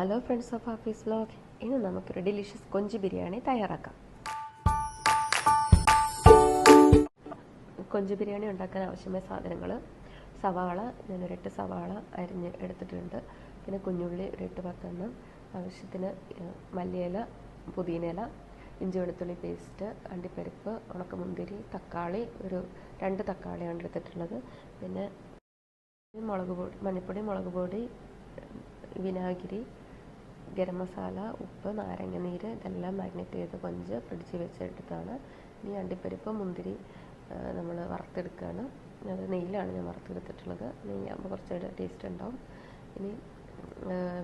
Hello friends of Hafeez vlog ഇന്ന് നമുക്കൊരു delicious കൊഞ്ച് ബിരിയാണി തയ്യാറാക്കാം. കൊഞ്ച് ബിരിയാണി ഉണ്ടാക്കാൻ ആവശ്യമായ സാധനങ്ങൾ സവാള ഞാൻ ഒരെട്ട് സവാള അരിഞ്ഞ് എടുത്തിട്ടുണ്ട്. പിന്നെ കുഞ്ഞുള്ളി ഒരു എട്ട് പത്തെണ്ണം ആവശ്യത്തിന് മല്ലിയില പുതിനയില ഇഞ്ചി വെളുത്തുള്ളി പേസ്റ്റ് അണ്ടിപ്പരിപ്പ് ഉണക്കമുന്തിരി തക്കാളി ഒരു രണ്ട് തക്കാളിയാണ് എടുത്തിട്ടുള്ളത്. പിന്നെ മുളക് പൊടി മഞ്ഞൾപ്പൊടി മുളക് പൊടി വിനാഗിരി ഗരം മസാല ഉപ്പ് നാരങ്ങ നീര് ഇതെല്ലാം മാഗ്നേറ്റ് ചെയ്ത് കൊഞ്ച് ഫ്രിഡ്ജിൽ വെച്ചെടുത്താണ്. ഇനി അണ്ടിപ്പരിപ്പ് മുന്തിരി നമ്മൾ വറുത്തെടുക്കുകയാണ് അത് നെയ്യിലാണ് ഞാൻ വറുത്തെടുത്തിട്ടുള്ളത്. നെയ്യാകുമ്പോൾ കുറച്ചുകൂടെ ടേസ്റ്റ് ഉണ്ടാവും. ഇനി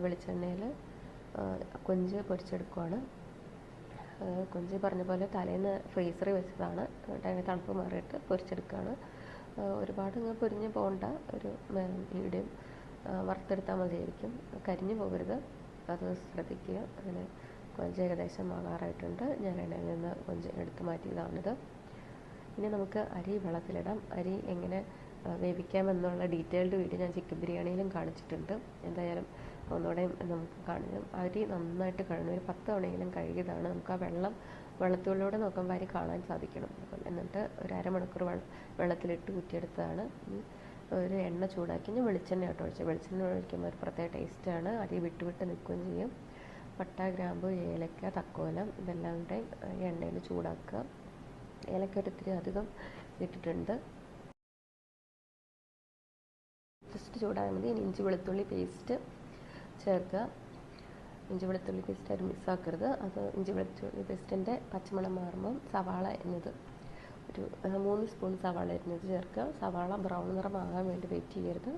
വെളിച്ചെണ്ണയിൽ കൊഞ്ച് പൊരിച്ചെടുക്കുവാണ്. കൊഞ്ച് പറഞ്ഞ പോലെ തലേന്ന് ഫ്രീസറിൽ വെച്ചതാണ്. അതിന് തണുപ്പ് മാറിയിട്ട് പൊരിച്ചെടുക്കുകയാണ് ഒരുപാട് ഇങ്ങനെ പൊരിഞ്ഞ് പോകേണ്ട. ഒരു മീഡിയം വറുത്തെടുത്താൽ മതിയായിരിക്കും. കരിഞ്ഞു പോകരുത്. അത് ശ്രദ്ധിക്കുക. അങ്ങനെ കൊഞ്ച് ഏകദേശം ആകാറായിട്ടുണ്ട്. ഞാൻ എണ്ണയിൽ നിന്ന് കൊഞ്ച് എടുത്ത് മാറ്റിയതാണിത്. ഇനി നമുക്ക് അരി വെള്ളത്തിലിടാം. അരി എങ്ങനെ വേവിക്കാമെന്നുള്ള ഡീറ്റെയിൽഡ് വീഡിയോ ഞാൻ ചിക്കൻ ബിരിയാണിയിലും കാണിച്ചിട്ടുണ്ട്. എന്തായാലും ഒന്നുകൂടെ നമുക്ക് കാണാം അരി നന്നായിട്ട് കഴുകണം. ഒരു പത്ത് തവണയെങ്കിലും കഴുകിയതാണ് നമുക്ക് ആ വെള്ളം വെള്ളത്തിലൂടെ നോക്കുമ്പോൾ അരി കാണാൻ സാധിക്കണം. അപ്പം എന്നിട്ട് ഒരു അരമണിക്കൂർ വെള്ള വെള്ളത്തിലിട്ട് ഊറ്റിയെടുത്തതാണ്. ഇനി ഒരു എണ്ണ ചൂടാക്കി ഞാൻ വെളിച്ചെണ്ണ ആട്ടോ ഒഴിച്ചത്. വെളിച്ചെണ്ണ ഒഴിക്കുമ്പോൾ ഒരു പ്രത്യേക ടേസ്റ്റാണ് അരി വിട്ട് വിട്ട് നിൽക്കുകയും ചെയ്യും. പട്ട ഗ്രാമ്പു ഏലക്ക തക്കോലം ഇതെല്ലാം കൂടെ എണ്ണയിൽ ചൂടാക്കുക. ഏലക്ക ഒരു ഇത്തിരി അധികം ഇട്ടിട്ടുണ്ട്. ജസ്റ്റ് ചൂടായാൽ മതി. ഇനി ഇഞ്ചി വെളുത്തുള്ളി പേസ്റ്റ് ചേർക്കുക. ഇഞ്ചി വെളുത്തുള്ളി പേസ്റ്റ് ആരും മിസ്സാക്കരുത് അത് ഇഞ്ചി വെളുത്തുള്ളി പേസ്റ്റിന്റെ പച്ചമണം മാറുമ്പം സവാള എന്നത് ഒരു മൂന്ന് സ്പൂൺ സവാള അരിഞ്ഞത് ചേർക്കുക. സവാള ബ്രൗൺ നിറമാകാൻ വേണ്ടി വെയിറ്റ് ചെയ്യരുത്.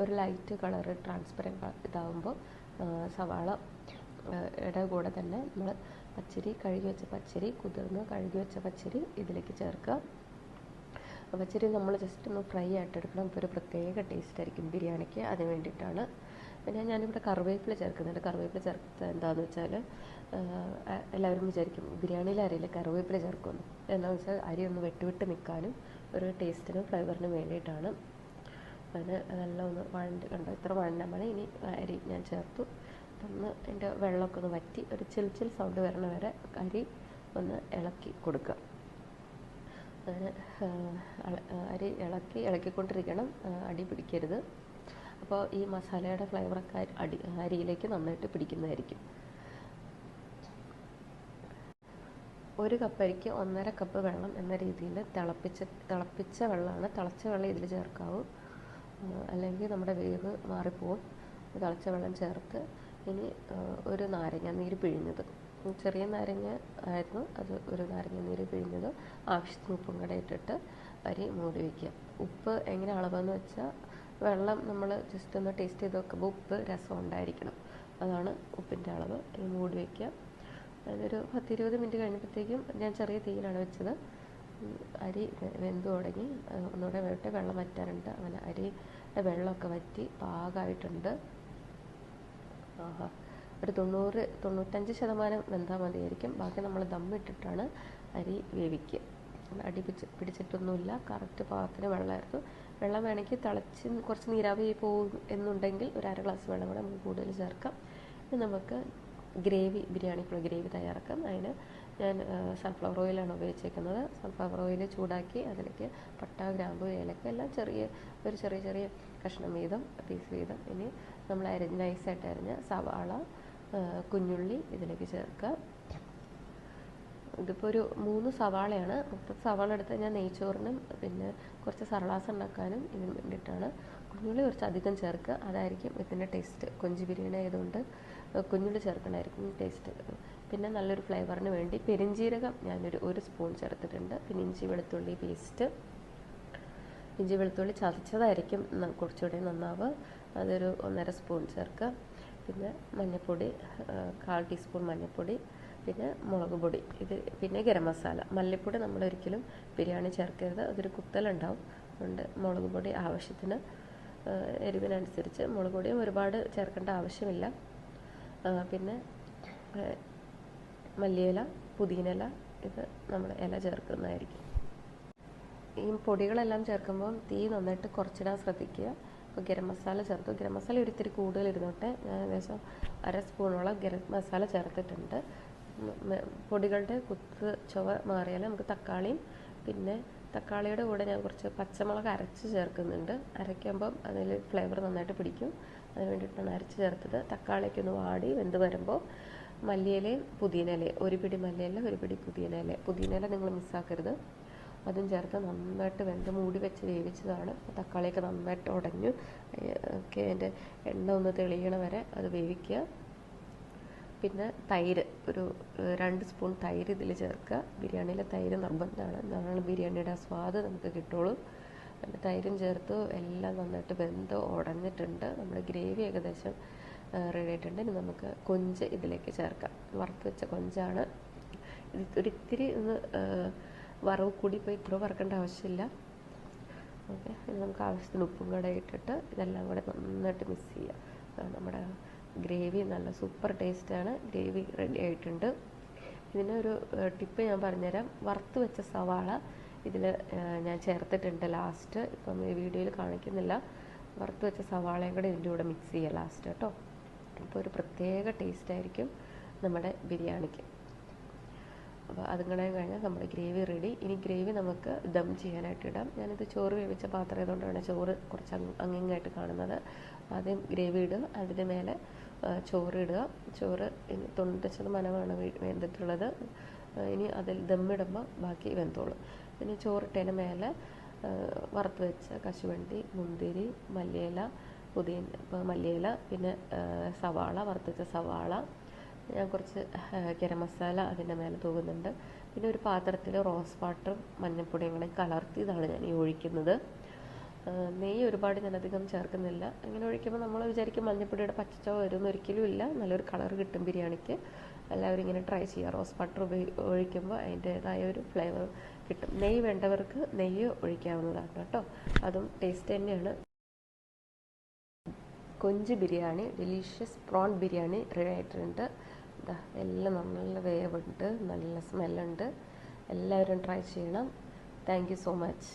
ഒരു ലൈറ്റ് കളർ ട്രാൻസ്പെറന്റ് ഇതാവുമ്പോൾ ആ, സവാള ഇട കൂടെ തന്നെ നമ്മൾ പച്ചരി കഴുകി വെച്ച പച്ചരി കുതിർന്ന് കഴുകി വെച്ച പച്ചരി ഇതിലേക്ക് ചേർക്കുക. പച്ചരി നമ്മൾ ജസ്റ്റ് ഒന്ന് ഫ്രൈ ആയിട്ട് എടുക്കണം ഒരു പ്രത്യേക ടേസ്റ്റ് ആയിരിക്കും ബിരിയാണിക്ക്. അതിന് വേണ്ടിയിട്ടാണ് പിന്നെ ഞാനിവിടെ കറിവേപ്പില ചേർക്കുന്നുണ്ട്. കറിവേപ്പില ചേർത്ത് എന്താണെന്ന് വെച്ചാൽ എല്ലാവരും വിചാരിക്കും ബിരിയാണിയിൽ അരിയിൽ കറിവേപ്പില ചേർക്കുമെന്ന്. എന്താണെന്ന് വെച്ചാൽ അരി ഒന്ന് വെട്ടി വിട്ട് നിൽക്കാനും ഒരു ടേസ്റ്റിനും ഫ്ലേവറിനും വേണ്ടിയിട്ടാണ്. അതിന് നല്ല ഒന്ന് വഴണ്ട് കണ്ടോ? ഇത്ര വഴണ്ടമാണ് ഇനി അരി ഞാൻ ചേർത്തു. ഒന്ന് അതിന്റെ വെള്ളമൊക്കെ ഒന്ന് വറ്റി ഒരു ചിൽ ചിൽ സൗണ്ട് വരണ വരെ അരി ഒന്ന് ഇളക്കി കൊടുക്കുക. അങ്ങനെ അരി ഇളക്കി ഇളക്കിക്കൊണ്ടിരിക്കണം. അടി പിടിക്കരുത്. അപ്പോൾ ഈ മസാലയുടെ ഫ്ലേവറൊക്കെ അടി അരിയിലേക്ക് നന്നായിട്ട് പിടിക്കുന്നതായിരിക്കും. ഒരു കപ്പ് അരിക്ക് ഒന്നര കപ്പ് വെള്ളം എന്ന രീതിയിൽ തിളപ്പിച്ച തിളപ്പിച്ച വെള്ളമാണ്. തിളച്ച വെള്ളം ഇതിൽ ചേർക്കാവൂ. അല്ലെങ്കിൽ നമ്മുടെ വേവ് മാറിപ്പോവും. തിളച്ച വെള്ളം ചേർത്ത് ഇനി ഒരു നാരങ്ങ നീര് പിഴിഞ്ഞത്. ചെറിയ നാരങ്ങ ആയിരുന്നു. അത് ഒരു നാരങ്ങ നീര് പിഴിഞ്ഞത് ആവശ്യത്തിന് ഉപ്പും കൂടെ ഇട്ടിട്ട് അരി മൂടി വയ്ക്കുക ഉപ്പ് എങ്ങനെ അളവെന്ന് വെച്ചാൽ വെള്ളം നമ്മൾ ജസ്റ്റ് ഒന്ന് ടേസ്റ്റ് ചെയ്ത് നോക്കുമ്പോൾ ഉപ്പ് രസം ഉണ്ടായിരിക്കണം. അതാണ് ഉപ്പിന്റെ അളവ്. ഇനി മൂടി വയ്ക്കുക അതൊരു പത്തിരുപത് മിനിറ്റ് കഴിഞ്ഞപ്പോഴത്തേക്കും ഞാൻ ചെറിയ തീയിലാണ് വെച്ചത്. അരി വെന്ത് തുടങ്ങി. ഒന്നുകൂടെ വേട്ടെ വെള്ളം വറ്റാറുണ്ട് അങ്ങനെ അരിയുടെ വെള്ളമൊക്കെ വറ്റി പാകമായിട്ടുണ്ട്. ആഹാ. ഒരു തൊണ്ണൂറ് തൊണ്ണൂറ്റഞ്ച് ശതമാനം വെന്താൽ മതിയായിരിക്കും. ബാക്കി നമ്മൾ ദമ്മിട്ടിട്ടാണ് അരി വേവിക്കുക. അടി പിടിച്ച് പിടിച്ചിട്ടൊന്നുമില്ല. കറക്റ്റ് പാകത്തിന് വെള്ളമായിരുന്നു. വെള്ളം വേണമെങ്കിൽ തിളച്ച് കുറച്ച് നീരാവി പോകും എന്നുണ്ടെങ്കിൽ ഒരു അര ഗ്ലാസ് വെള്ളം കൂടെ നമുക്ക് കൂടുതൽ ചേർക്കാം. നമുക്ക് ഗ്രേവി ബിരിയാണിക്കുള്ള ഗ്രേവി തയ്യാറാക്കാം. അതിന് ഞാൻ സൺഫ്ലവർ ഓയിലാണ് ഉപയോഗിച്ചേക്കുന്നത്. സൺഫ്ലവർ ഓയിൽ ചൂടാക്കി അതിലേക്ക് പട്ട ഗ്രാമ്പു ഏലക്ക എല്ലാം ചെറിയ ഒരു ചെറിയ ചെറിയ കഷ്ണം വീതം പീസ് വീതം. ഇനി നമ്മൾ അരിഞ്ഞ് നൈസായിട്ട് അരിഞ്ഞ സവാള കുഞ്ഞുള്ളി ഇതിലേക്ക് ചേർക്കുക ഇതിപ്പോൾ ഒരു മൂന്ന് സവാളയാണ്. മൊത്തം സവാള എടുത്ത് ഞാൻ നെയ്ച്ചോറിനും പിന്നെ കുറച്ച് സർലാസ് ഉണ്ടാക്കാനും ഇതിന് വേണ്ടിയിട്ടാണ്. കുഞ്ഞുള്ളി കുറച്ച് അധികം ചേർക്കുക. അതായിരിക്കും ഇതിന്റെ ടേസ്റ്റ്. കൊഞ്ച് ബിരിയാണി ആയതുകൊണ്ട് കുഞ്ഞുള്ളി ചേർക്കണമായിരിക്കും ടേസ്റ്റ്. പിന്നെ നല്ലൊരു ഫ്ലേവറിന് വേണ്ടി പെരിഞ്ജീരകം ഞാനൊരു ഒരു സ്പൂൺ ചേർത്തിട്ടുണ്ട്. പിന്നെ ഇഞ്ചി വെളുത്തുള്ളി പേസ്റ്റ്. ഇഞ്ചി വെളുത്തുള്ളി ചതച്ചതായിരിക്കും കുറച്ചൂടെ നന്നാവുക. അതൊരു ഒന്നര സ്പൂൺ ചേർക്കുക. പിന്നെ മഞ്ഞപ്പൊടി കാൽ ടീസ്പൂൺ മഞ്ഞൾപ്പൊടി പിന്നെ മുളക് പൊടി ഇത് പിന്നെ ഗരം മസാല. മല്ലിപ്പൊടി നമ്മൾ ഒരിക്കലും ബിരിയാണി ചേർക്കരുത്. അതൊരു കുത്തലുണ്ടാവും. അതുകൊണ്ട് മുളക് പൊടി ആവശ്യത്തിന് എരിവിനനുസരിച്ച് മുളക് പൊടിയും ഒരുപാട് ചേർക്കേണ്ട ആവശ്യമില്ല. പിന്നെ മല്ലിയില പുതിനയില ഇത് നമ്മൾ ഇല ചേർക്കുന്നതായിരിക്കും. ഈ പൊടികളെല്ലാം ചേർക്കുമ്പോൾ തീ നന്നായിട്ട് കുറച്ചിടാൻ ശ്രദ്ധിക്കുക. അപ്പോൾ ഗരം മസാല ചേർത്തു. ഗരം മസാല ഒരിത്തിരി കൂടുതൽ ഇരുന്നോട്ടെ. ഞാൻ ഏകദേശം അര സ്പൂണോളം ഗരം മസാല ചേർത്തിട്ടുണ്ട്. പൊടികളുടെ കുത്ത് ചുവ മാറിയാൽ നമുക്ക് തക്കാളിയും പിന്നെ തക്കാളിയുടെ കൂടെ ഞാൻ കുറച്ച് പച്ചമുളക് അരച്ച് ചേർക്കുന്നുണ്ട്. അരയ്ക്കുമ്പം അതിൽ ഫ്ലേവർ നന്നായിട്ട് പിടിക്കും. അതിന് വേണ്ടിയിട്ടാണ് അരച്ച് ചേർത്തത്. തക്കാളിയൊക്കെ ഒന്ന് വാടി വെന്ത് വരുമ്പോൾ മല്ലിയിലയും പുതിയനയിലയും ഒരു പിടി മല്ലിയില ഒരു പിടി പുതിയനയില പുതിനയില നിങ്ങൾ മിസ്സാക്കരുത് അതും ചേർത്ത് നന്നായിട്ട് വെന്ത് മൂടി വെച്ച് വേവിച്ചതാണ്. തക്കാളിയൊക്കെ നന്നായിട്ട് ഉടഞ്ഞു. ഒക്കെ അതിന്റെ എണ്ണ ഒന്ന് തെളിയണ വരെ അത് വേവിക്കുക. പിന്നെ തൈര് ഒരു രണ്ട് സ്പൂൺ തൈര് ഇതിൽ ചേർക്കുക. ബിരിയാണിയിലെ തൈര് നിർബന്ധമാണ്. എന്നാണ് ബിരിയാണിയുടെ സ്വാദ് നമുക്ക് കിട്ടുള്ളൂ. പിന്നെ തൈരും ചേർത്ത് എല്ലാം നന്നായിട്ട് വെന്ത് ഉടഞ്ഞിട്ടുണ്ട്. നമ്മുടെ ഗ്രേവി ഏകദേശം റെഡി ആയിട്ടുണ്ട്. ഇനി നമുക്ക് കൊഞ്ച് ഇതിലേക്ക് ചേർക്കാം. വറുത്ത് വെച്ച കൊഞ്ചാണ്. ഇത് ഒരിത്തിരി ഒന്ന് വറവ് കൂടി പോയി ഇത്ര വറക്കേണ്ട ആവശ്യമില്ല. ഓക്കെ. നമുക്ക് ആവശ്യത്തിന് ഉപ്പും കൂടെ ഇട്ടിട്ട് ഇതെല്ലാം കൂടെ നന്നായിട്ട് മിക്സ് ചെയ്യാം. നമ്മുടെ ഗ്രേവി നല്ല സൂപ്പർ ടേസ്റ്റാണ്. ഗ്രേവി റെഡി ആയിട്ടുണ്ട്. ഇതിന് ഒരു ടിപ്പ് ഞാൻ പറഞ്ഞുതരാം. വറുത്ത് വെച്ച സവാള ഇതിൽ ഞാൻ ചേർത്തിട്ടുണ്ട് ലാസ്റ്റ് ഇപ്പം ഈ വീഡിയോയിൽ കാണിക്കുന്നില്ല. വറുത്ത് വെച്ച സവാളയും കൂടെ ഇതിന്റെ കൂടെ മിക്സ് ചെയ്യുക ലാസ്റ്റ് കേട്ടോ അപ്പോൾ ഒരു പ്രത്യേക ടേസ്റ്റ് ആയിരിക്കും നമ്മുടെ ബിരിയാണിക്ക്. അപ്പോൾ അതും കൂടെ കഴിഞ്ഞാൽ നമ്മുടെ ഗ്രേവി റെഡി ഇനി ഗ്രേവി നമുക്ക് ദം ചെയ്യാനായിട്ട് ഇടാം. ഞാനിത് ചോറ് വേവിച്ച പാത്രം ആയതുകൊണ്ടാണ് ചോറ് കുറച്ച് അങ്ങ് അങ്ങിങ്ങായിട്ട് കാണുന്നത്. ആദ്യം ഗ്രേവി ഇടും അതിന് മേലെ ആ, ചോറ് ഇനി തൊണ്ണൂറ് ശതമാനമാണ് വെന്തിട്ടുള്ളത്. ഇനി അതിൽ ദമ്മിടുമ്പോൾ ബാക്കി വെന്തോളും. പിന്നെ ചോറിട്ടതിന് മേലെ വറുത്ത് വെച്ച കശുവണ്ടി മുന്തിരി മല്ലിയില പുതിയ മല്ലിയില പിന്നെ സവാള വറുത്ത് വെച്ച സവാള ഞാൻ കുറച്ച് ഗരം മസാല അതിന്റെ മേലെ തൂകുന്നുണ്ട് പിന്നെ ഒരു പാത്രത്തിൽ റോസ് വാട്ടറും മഞ്ഞൾപ്പൊടിയും കൂടെ കലർത്തിയതാണ് ഞാൻ ഈ ഒഴിക്കുന്നത്. നെയ്യ് ഒരുപാട് ഞാൻ അധികം ചേർക്കുന്നില്ല. അങ്ങനെ ഒഴിക്കുമ്പോൾ നമ്മൾ വിചാരിക്കും മഞ്ഞൾപ്പൊടിയുടെ പച്ചച്ചോ വരുമെന്ന് ഒരിക്കലും ഇല്ല. നല്ലൊരു കളർ കിട്ടും ബിരിയാണിക്ക്. എല്ലാവരും ഇങ്ങനെ ട്രൈ ചെയ്യുക റോസ് ബട്ടർ ഉപയോഗി ഒഴിക്കുമ്പോൾ അതിന്റേതായ ഒരു ഫ്ലേവർ കിട്ടും. നെയ്യ് വേണ്ടവർക്ക് നെയ്യ് ഒഴിക്കാവുന്നതാണ് കേട്ടോ. അതും ടേസ്റ്റ് തന്നെയാണ്. കൊഞ്ച് biryani delicious prawn biryani ready ആയിട്ടുണ്ട്. എല്ലാം നല്ല വേവുണ്ട് നല്ല സ്മെല്ലുണ്ട് എല്ലാവരും ട്രൈ ചെയ്യണം. Thank you so much